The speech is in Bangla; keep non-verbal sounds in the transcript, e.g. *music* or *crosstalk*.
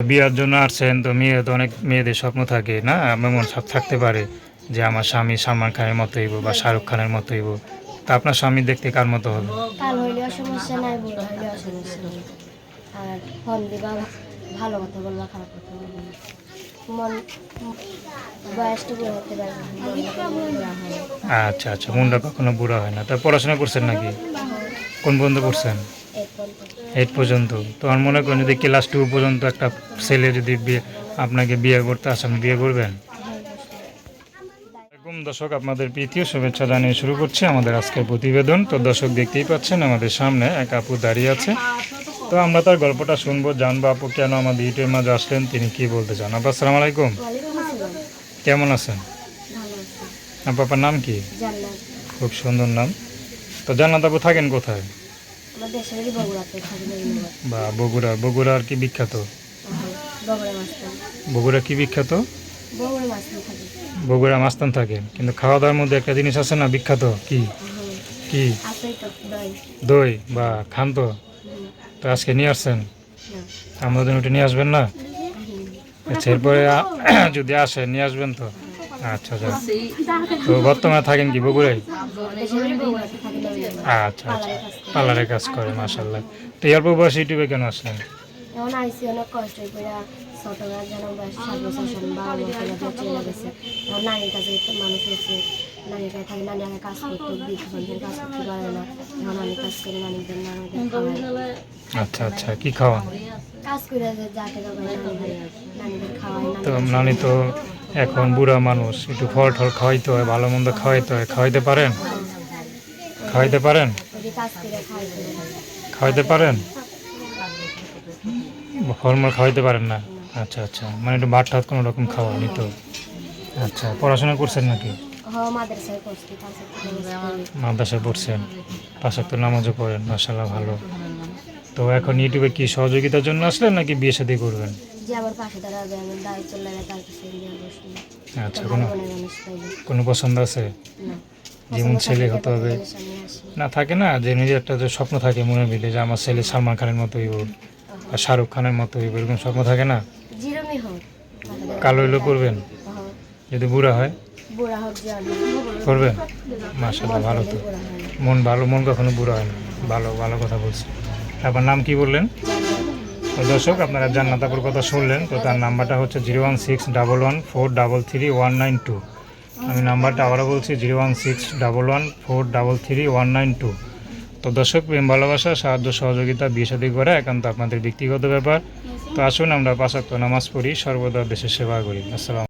বিয়ার জন্য আসছেন তো মেয়ে তো অনেক মেয়েদের স্বপ্ন থাকে না? এমন সব থাকতে পারে যে আমার স্বামী সালমান খানের মতো হইব বা শাহরুখ খানের মতো হইব। তা আপনার স্বামী দেখতে কার মতো হবে? কাল হইলেও সমস্যা নাই বুড়ো হইলেও সমস্যা নেই। আর ফোন দিবা ভালো কথা বলবা খারাপ কথা বলবা মন বয়সটা হতে পারবে মনটা কখনো বুড়া না। আচ্ছা আচ্ছা মনটা কখনো বুড়া হয় না। তা পড়াশোনা করছেন নাকি? কোন বন্ধু করছেন এইট পর্যন্ত। তো আমার মনে করেন যদি ক্লাস টু পর্যন্ত একটা ছেলে যদি বিয়ে আপনাকে বিয়ে করতে আসেন বিয়ে করবেন? দর্শক আপনাদের প্রীতীয় শুভেচ্ছা জানিয়ে শুরু করছি আমাদের আজকের প্রতিবেদন। তো দর্শক দেখতেই পাচ্ছেন আমাদের সামনে এক আপু দাঁড়িয়ে আছে। তো আমরা তার গল্পটা শুনব জানব আপু কেন আমাদের ইউটিউবের মাঝে আসলেন তিনি কি বলতে চান? আপা আসসালামু আলাইকুম। কেমন আছেন? আছি। আপনার নাম কি? খুব সুন্দর নাম। তো জান্নাত আপু থাকেন কোথায়? বা বগুড়া বগুড়া। আর কি বিখ্যাত? বগুড়া কি বিখ্যাত? বগুড়া মাস্তান থাকি। থাকেন কিন্তু খাওয়া দাওয়ার মধ্যে একটা জিনিস আছে না বিখ্যাত? কি। কি? দই। বা খান তো। তো আজকে নিয়ে আসছেন? আমাদের ওটা নিয়ে আসবেন না। আচ্ছা এরপরে *coughs* যদি আসে নিয়ে আসবেন তো। আচ্ছা আচ্ছা। তো বর্তমানে থাকেন কি বগুড়ায় আচ্ছা আচ্ছা। পার্লারে কাজ করে মাসাল্লাহ তো অল্প বয়স ইউটিউবে কেন আসলেন? এখন আইসি অনেক কষ্ট করে ছোটরা যেন সাত বছর বছর আগে চলে গেছে। এখন নানির কাছে মানুষ হয়েছে। নানির কাছে থাকি নানি আগে কাজ করতো কাজ করতে পারে না। এখন নানি কাজ করে নানিদের নানিদের আচ্ছা আচ্ছা। কি খাওয়ান? কাজ করে যাকে যাবে নানিদের তো নানি তো এখন বুড়া মানুষ, একটু ফল ঠল খাওয়াইতে হয়, ভালো মন্দ খাওয়াইতে হয়, খাওয়াইতে পারেন? খাওয়াইতে পারেন? খাওয়াইতে পারেন? ফলমূল খাওয়াইতে পারেন না? আচ্ছা আচ্ছা। মানে একটু ভাত টাত কোনো রকম খাওয়া নিত আচ্ছা পড়াশোনা করছেন নাকি? মাদ্রাসায় করছি কাছে পড়ছেন? পাশে তো নামাজও পড়েন মাসাল্লাহ ভালো। তো এখন ইউটিউবে কি সহযোগিতার জন্য আসলেন নাকি বিয়ে শাদী করবেন? আচ্ছা কোনো কোনো পছন্দ আছে? যেমন ছেলে হতে হবে। না থাকে না যে নিজের একটা যে স্বপ্ন থাকে মনের ভিতরে যে আমার ছেলে সালমান খানের মতো হইব আর শাহরুখ খানের মতো হইব এরকম স্বপ্ন থাকে না? কালো হইলেও করবেন? যদি বুড়া হয়? করবেন মাসাল্লাহ ভালো তো। মন ভালো, মন কখনো বুড়ো হয় না। ভালো ভালো কথা বলছি। আপনার নাম কি বললেন? দর্শক, আপনারা জান্নাতাপুর কথা শুনলেন, তো তার নাম্বারটা হচ্ছে zero one six double one four double three one nine two. আমি নাম্বারটা আবারও বলছি, zero one six double one four double three one nine two. তো দর্শক, প্রেম, ভালোবাসা, সাহায্য, সহযোগিতা, বিয়ে শাদী করা একান্ত আপনাদের ব্যক্তিগত ব্যাপার। তো আসুন, আমরা পাঁচাত্ত নামাজ পড়ি, সর্বদা দেশের সেবা করি। আসসালাম